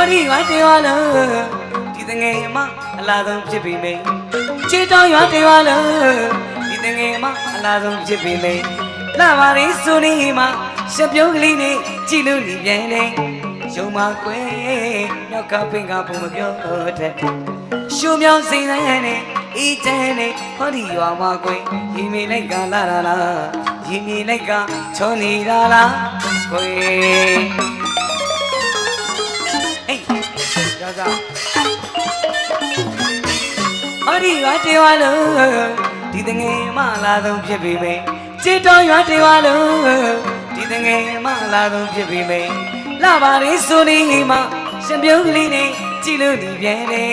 ောဒီရွာတေရွာလုံးဒီတငယ်မအလားဆုံးဖြစ်ပြီမေချစ်တော်ရွာတေရွာလုံးဒီတငယ်မအလားဆုံးဖြစ်ပြီမေလာပါရီဆိုနေမှာရှပြုံးကလေးနဲ့ကြည်လို့နေပြန်နေရုံမကွယ်မြောက်ကပင်ကဘုံမပြောတတ်ရှုံမြောင်းစိန်တိုင်းနဲ့အေးချမ်းနဲ့ဟောဒီရွာမှာကွယ်ရီမေလိုက်ကလာလာလာရီမေလိုက်ကချောနေတာလားကွယ် ရကြဟောဒီရွာတေဝါလုံးဒီတငယ်မလာဆုံးဖြစ်ပြီမေจิตတော်ရွာတေဝါလုံးဒီတငယ်မလာဆုံးဖြစ်ပြီမေလာပါလေဆိုနေမှရှင်ပြုံးကလေးနဲ့ကြည်လို့ဒီပြန်နေ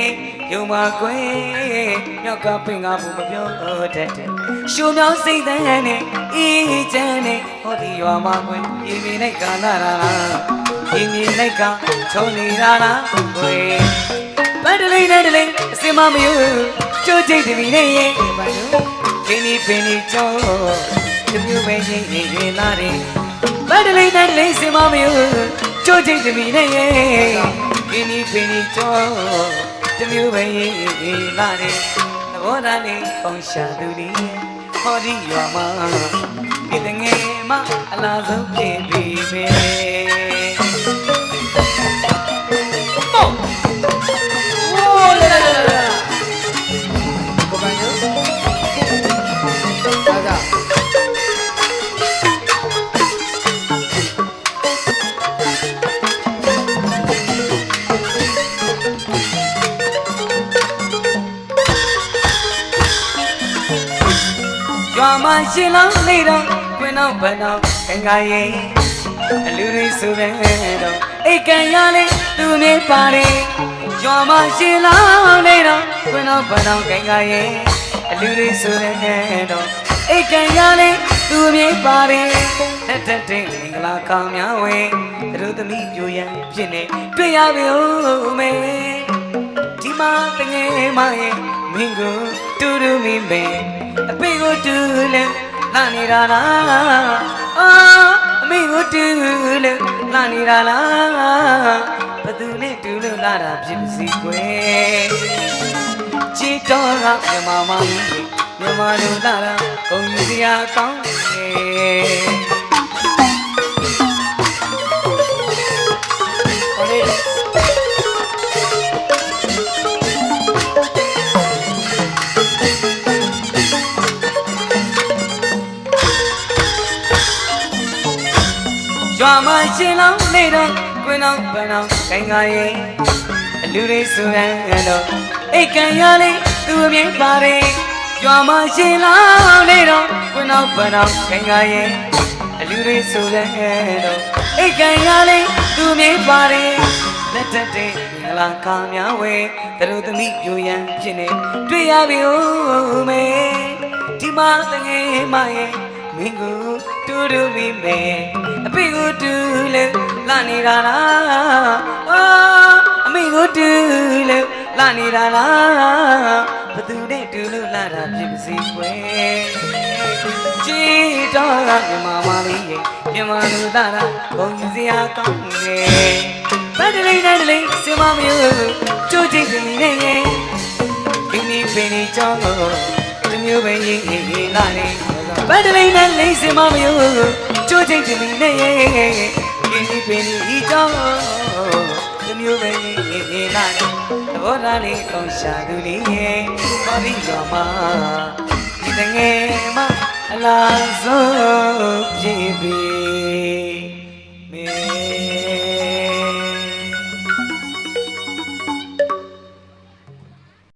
ယုံပါကွယ်မြောက်ကပင်ကဘူးမပြောတတ်တဲ့ရှုံမြောင်းစိတ်တန်းနဲ့အေးချမ်းနဲ့ဟောဒီရွာမှာကွယ်ဤမိနဲ့ကာလာလာဤမိနဲ့က ချုံနေတာလားကွယ်ပန်းတလေးနဲ့တလေးအစင်မမယူကြိုးကြိတ်တမီနဲ့ရဲ့ဘာလို့ခင်းဒီပင်ဒီကြောတမျိုးပဲရင်ရင်လာတယ်ပန်းတလေးနဲ့တလေးအစင်မမယူကြိုးကြိတ်တမီနဲ့ရဲ့ခင်းဒီပင်ဒီကြောတမျိုးပဲရင်ရင်လာတယ်သဘောထားလေးပေါင်းရှာသူလေးဟောဒီရွာမှာဒီတငယ်မအလားဆုံးဖြစ်ပြီပဲ မှာရှင်လောင်းနေတော့ကွင်းတော့ဘန်တော့ခင်ကားရင်အလူတွေဆိုတဲ့တော့အိတ်ကန်ရလေးသူနေပါတယ်ရွာမှာရှင်လောင်းနေတော့ကွင်းတော့ဘန်တော့ခင်ကားရင်အလူတွေဆိုတဲ့တော့အိတ်ကန်ရလေးသူမြေပါတယ်တက်တက်တဲ့မင်္ဂလာကောင်းများဝင်သူတို့သမီးပြိုရန်ဖြစ်နေတွေ့ရပြီဦးမေဒီမှာတငယ်မရဲ့မင်းကိုတူတူမိမေ အဖေကိုတူလဲလာနေတာလားအာအမေကိုတူလဲလာနေတာလားဘသူနဲ့တူလို့လာတာဖြစ်ပါစီကွယ်ချစ်တော်ကမြမမကြီးမြမတို့လာတာဂုံယူစရာကောင်းတယ် ရွာမှာရှင်လောင်းနေတော့ကွင်းတော့ပန်းတော့ခိုင်ကားရဲ့အလူတွေဆိုရန်တော့အိတ်ကန်ရလေးသူအမြင်ပါတယ်ရွာမှာရှင်လောင်းနေတော့ကွင်းတော့ပန်းတော့ခိုင်ကားရဲ့အလူတွေဆိုရန်တော့အိတ်ကန်ရလေးသူအမြင်ပါတယ်လက်တက်တဲ့မင်္ဂလာကာများဝဲသူတို့သမီးပြိုရန်ဖြစ်နေတွေ့ရပြီဦးမေဒီမှာတငယ်မရဲ့ မင်းကိုတူတူမိမေအဖေကိုတူလေလာနေတာလားအာအမေကိုတူလေလာနေတာလားဘသူနဲ့တူလို့လာတာဖြစ်ပါစေကွယ်ကြည်တော်ကမြမမလေးရဲ့မြမလူသားတာဘုံစရာကောင်းနေဘယ်တလေးနဲ့တလေးစင်မမျိုးကြိုးကြည့်နေနေရဲ့ဒီနေ့ပင်လေးကြောင်းကိုတမျိုးပဲရင်ရင်လာနေ ဘယ်တလေးနဲ့လေးစင်မမျိုးကြိုးကြည့်နေနေရဲ့ဒီနေ့ပင်လေးကြောင်းကိုတမျိုးပဲရင်ရင်လာနေသဘောထားလေးကောင်းရှာသူလေးရဲ့ဘာပြီးတော့မှဒီတငယ်မအလားဆုံးဖြစ်ပြီ